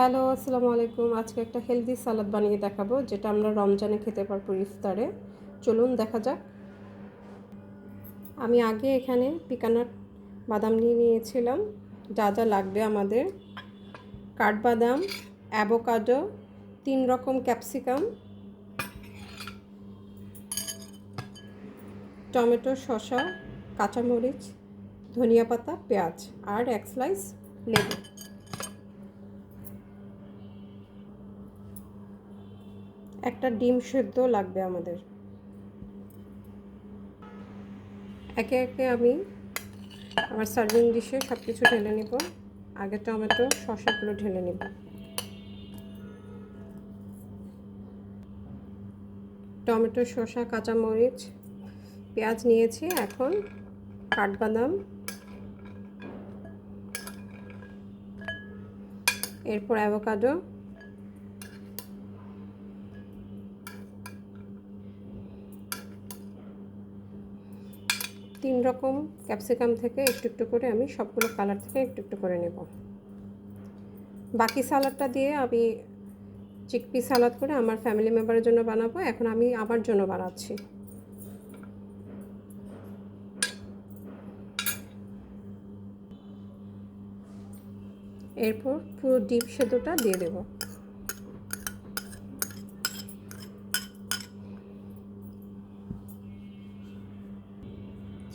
Hello, আসসালামু আলাইকুম। আজকে একটা হেলদি সালাদ বানিয়ে দেখাবো, যেটা আমরা রমজানে খেতে পারব ইফতারে। চলুন দেখা যাক। আমি আগে এখানে পিকানাট বাদাম নিয়ে নিয়েছিলাম। যা যা লাগবে আমাদের। কাঠবাদাম, অ্যাভোকাডো, তিন রকম ক্যাপসিকাম, টমেটো, শসা, কাঁচামরিচ, ধনিয়া পাতা, পেঁয়াজ, আর এক স্লাইস লেবু। একটা ডিম সেদ্ধ লাগবে আমাদের। একে একে আমি আমার সার্ভিং ডিশে সব কিছু ঢেলে নিব। আগে টমেটো, শসাগুলো ঢেলে নিব। টমেটো, শসা, কাঁচামরিচ, পেঁয়াজ নিয়েছি এখন, কাঠবাদাম। এরপর অ্যাভোকাডো তিন রকম ক্যাপসিকাম থেকে একটু একটু করে আমি সবগুলো কালার থেকে একটু একটু করে নেব। বাকি সালাডটা দিয়ে আমি চিকপি সালাদ করে আমার ফ্যামিলি মেম্বারের জন্য বানাবো। এখন আমি আমার জন্য বানাচ্ছি। এরপর পুরো ডিপ সেদ্ধটা দিয়ে দেবো।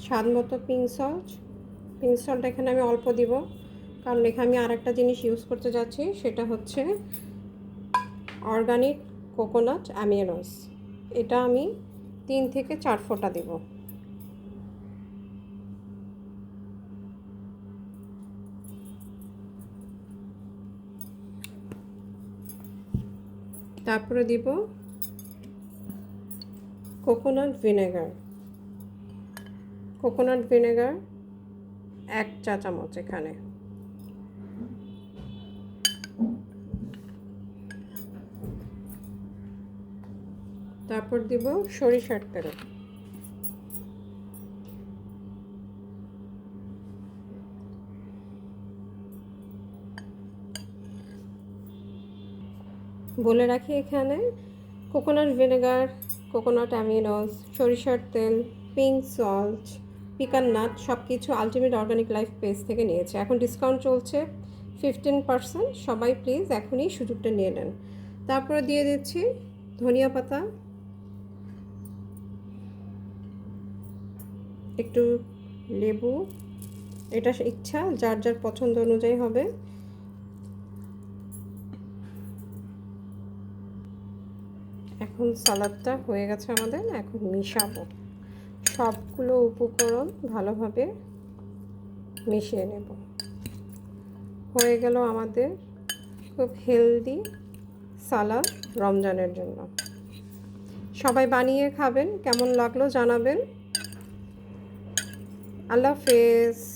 স্বাদ মতো পিঙ্ক সল্ট। পিঙ্ক সল্ট এখানে আমি অল্প দিব, কারণ এখানে আমি আরেকটা জিনিস ইউজ করতে যাচ্ছি, সেটা হচ্ছে অর্গানিক কোকোনাট অ্যামিয়ানস এটা আমি তিন থেকে চার ফোঁটা দেব। তারপরে দিব কোকোনাট ভিনেগার। কোকোনাট ভিনেগার, এক চা চামচ এখানে। তারপর দিব সরিষার তেল। বলে রাখি এখানে, কোকোনাট ভিনেগার, কোকোনাট অ্যামিনস সরিষার তেল, পিঙ্ক সল্ট পিকান নাট সব কিছু আলটিমেট অর্গানিক লাইফ পেজ থেকে নিয়েছে। এখন ডিসকাউন্ট চলছে ফিফটিন পার্সেন্ট সবাই প্লিজ এখনই সুযোগটা নিয়ে নেন। তারপরে দিয়ে দিচ্ছি ধনিয়া পাতা। একটু লেবু। এটা ইচ্ছা, যার যার পছন্দ অনুযায়ী হবে। এখন সালাদটা হয়ে গেছে আমাদের, এখন মিশাবো। সবগুলো উপকরণ ভালোভাবে মিশিয়ে নেব। হয়ে গেল আমাদের খুব হেলদি সালাদ রমজানের জন্য। সবাই বানিয়ে খাবেন, কেমন লাগল জানাবেন। আল্লাহ হাফেজ।